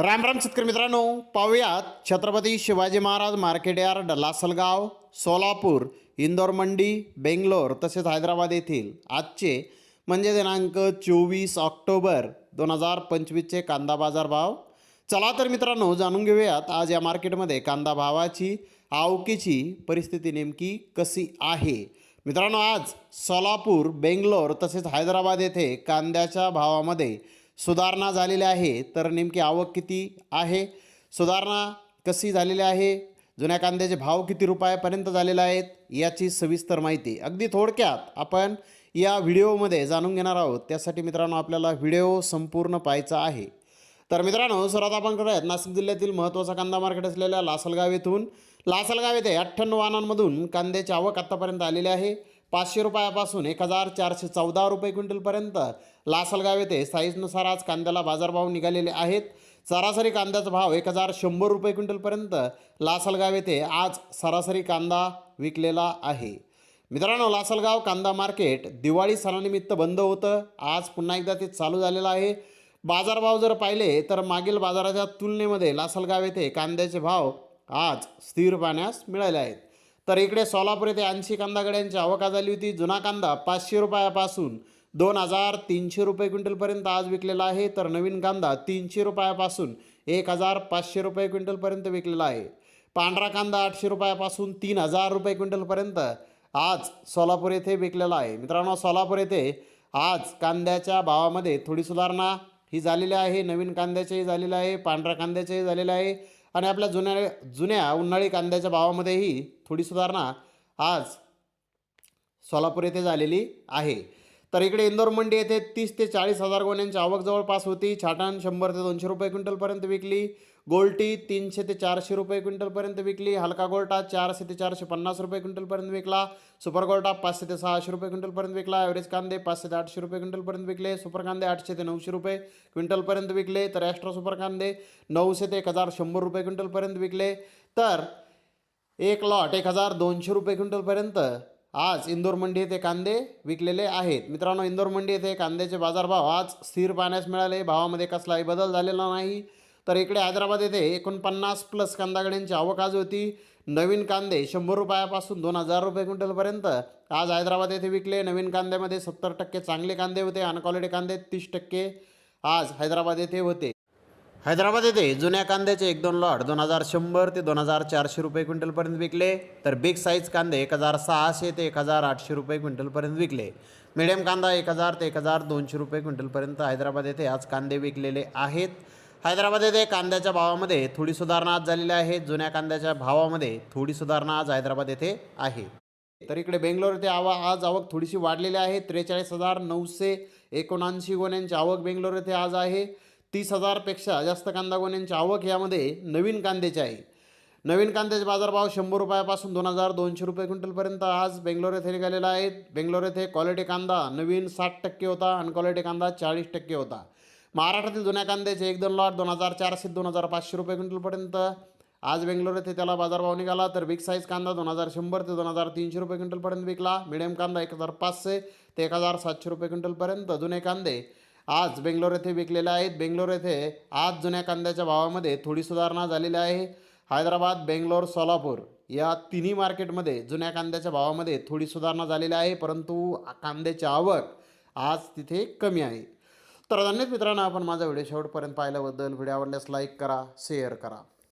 राम राम शेतकरी मित्रांनो पाहूयात छत्रपती शिवाजी महाराज मार्केट यार्ड लासलगाव सोलापूर इंदोर मंडी बेंगलोर तसेच हैदराबाद येथील. आजचे म्हणजे दिनांक चोवीस ऑक्टोबर दोन हजार पंचवीसचे कांदा बाजार भाव. चला तर मित्रांनो जाणून घेऊयात आज या मार्केटमध्ये कांदा भावाची आवकीची परिस्थिती नेमकी कशी आहे? मित्रांनो आज सोलापूर बेंगलोर तसेच हैदराबाद येथे कांद्याच्या भावामध्ये सुधारणा झालेल्या आहे. तर नेमकी आवक किती आहे? सुधारणा कशी झालेली आहे? जुन्या कांद्याचे भाव किती रुपयापर्यंत झालेले आहेत? याची सविस्तर माहिती अगदी थोडक्यात आपण या व्हिडिओमध्ये जाणून घेणार आहोत. त्यासाठी मित्रांनो आपल्याला व्हिडिओ संपूर्ण पाहायचा आहे. तर मित्रांनो सर्वात आपण करूयात नाशिक जिल्ह्यातील महत्त्वाचा कांदा मार्केट असलेल्या लासलगाव येथून लासलगाव येथे अठ्ठ्याण्णव वाहनांमधून कांद्याची आवक आत्तापर्यंत आलेली आहे. पाचशे रुपयापासून एक हजार चारशे चौदा रुपये क्विंटलपर्यंत लासलगाव येथे साईजनुसार आज कांद्याला बाजारभाव निघालेले आहेत. सरासरी कांद्याचा भाव एक हजार शंभर रुपये क्विंटलपर्यंत लासलगाव येथे आज सरासरी कांदा विकलेला आहे. मित्रांनो लासलगाव कांदा मार्केट दिवाळी सणानिमित्त बंद होतं. आज पुन्हा एकदा ते चालू झालेलं आहे. बाजारभाव जर पाहिले तर मागील बाजाराच्या तुलनेमध्ये लासलगाव येथे कांद्याचे भाव आज स्थिर पाहण्यास मिळाले आहेत. तर इकडे सोलापूर येथे ऐंशी कांदा गड्यांची झाली होती. जुना कांदा पाचशे रुपयापासून दोन हजार तीनशे रुपये क्विंटलपर्यंत आज विकलेला आहे. तर नवीन कांदा तीनशे रुपयापासून एक हजार पाचशे रुपये क्विंटलपर्यंत विकलेला आहे. पांढरा कांदा आठशे रुपयापासून तीन हजार रुपये क्विंटलपर्यंत आज सोलापूर येथे विकलेला आहे. मित्रांनो सोलापूर येथे आज कांद्याच्या भावामध्ये थोडी सुधारणा ही झालेली आहे. नवीन कांद्याचेही झालेलं आहे पांढऱ्या कांद्याचेही झालेलं आहे. आणि आपल्या जुन्या जुन्या उन्हाळी कांद्याच्या भावामध्येही थोडी सुधारणा आज सोलापूर येथे झालेली आहे. तर इकडे इंदोर मंडी येथे तीस ते चाळीस हजार गोण्यांची आवक जवळपास होती. छाटण शंभर ते दोनशे रुपये क्विंटलपर्यंत विकली. गोल्टी तीनशे ते चारशे रुपये क्विंटलपर्यंत विकली. हलका गोल्टा चारशे ते चारशे पन्नास रुपये क्विंटलपर्यंत विकला. सुपर गोल्टा पाचशे ते सहाशे रुपये क्विंटलपर्यंत विकला. ॲव्हरेज कांदे पाचशे ते आठशे रुपये क्विंटलपर्यंत विकले. सुपर कांदे आठशे ते नऊशे रुपये क्विंटलपर्यंत विकले. तर ॲस्ट्रा सुपर कांदे नऊशे ते एक हजार शंभर रुपये क्विंटलपर्यंत विकले. तर एक लॉट एक हजार दोनशे रुपये क्विंटलपर्यंत आज इंदोर मंडी येथे कांदे विकलेले आहेत. मित्रांनो इंदोर मंडी येथे कांद्याचे बाजारभाव आज स्थिर पाहण्यास मिळाले. भावामध्ये कसलाही बदल झालेला नाही. तर इकडे हैदराबाद येथे एकोणपन्नास प्लस कांदागड्यांची आवक आज होती. नवीन कांदे शंभर रुपयापासून दोन हजार रुपये क्विंटलपर्यंत आज हैदराबाद येथे विकले. नवीन कांद्यामध्ये सत्तर टक्के चांगले कांदे होते. अनक्वालिटी कांदे तीस टक्के आज हैदराबाद येथे होते. हैदराबाद येथे जुन्या कांद्याचे एक दोन लॉट दोन हजार शंभर ते दोन हजार चारशे रुपये क्विंटलपर्यंत विकले तर बिग साईज कांदे एक हजार सहाशे ते एक हजार आठशे रुपये क्विंटलपर्यंत विकले. मिडियम कांदा एक हजार ते एक हजार दोनशे रुपये क्विंटलपर्यंत हैदराबाद येथे आज कांदे विकलेले आहेत. हैदराबाद येथे कांद्याच्या भावामध्ये थोडी सुधारणा आज झालेली आहे. जुन्या कांद्याच्या भावामध्ये थोडी सुधारणा आज हैदराबाद येथे आहे. तर इकडे बेंगलोर येथे आवा आज आवक थोडीशी वाढलेली आहे. त्रेचाळीस हजार नऊशे एकोणऐंशी गोण्यांची आवक बेंगलोर येथे आज आहे. तीस हजारपेक्षा जास्त कांदा गोण्यांची आवक यामध्ये नवीन कांद्याची आहे. नवीन कांद्याचे बाजारभाव शंभर रुपयापासून दोन हजार दोनशे रुपये क्विंटलपर्यंत आज बेंगलोर येथे निघालेला आहे. बेंगलोर येथे क्वालिटी कांदा नवीन साठ टक्के होता अनक्वालिटी कांदा चाळीस टक्के होता. महाराष्ट्रातील जुन्या कांद्याचे एक दोन लॉट दोन हजार चारशे दोन हजार पाचशे रुपये क्विंटलपर्यंत आज बेंगलोर येथे त्याला बाजारभाव निघाला. तर बिग साईज कांदा दोन हजार शंभर ते दोन हजार तीनशे रुपये क्विंटलपर्यंत विकला. मिडियम कांदा एक हजार पाचशे ते एक हजार सातशे रुपये क्विंटलपर्यंत जुने कांदे आज बेंगलोर येथे विकलेले आहेत. बेंगलोर येथे आज जुन्या कांद्याच्या भावामध्ये थोडी सुधारणा झालेली आहे. हैदराबाद बेंगलोर सोलापूर या तिन्ही मार्केटमध्ये जुन्या कांद्याच्या भावामध्ये थोडी सुधारणा झालेली आहे परंतु कांद्याची आवक आज तिथे कमी आहे. तर धन्यवाद मित्रांनो आपण माझा व्हिडिओ शेवटपर्यंत पाहिल्याबद्दल. व्हिडिओ आवडल्यास लाईक करा शेअर करा.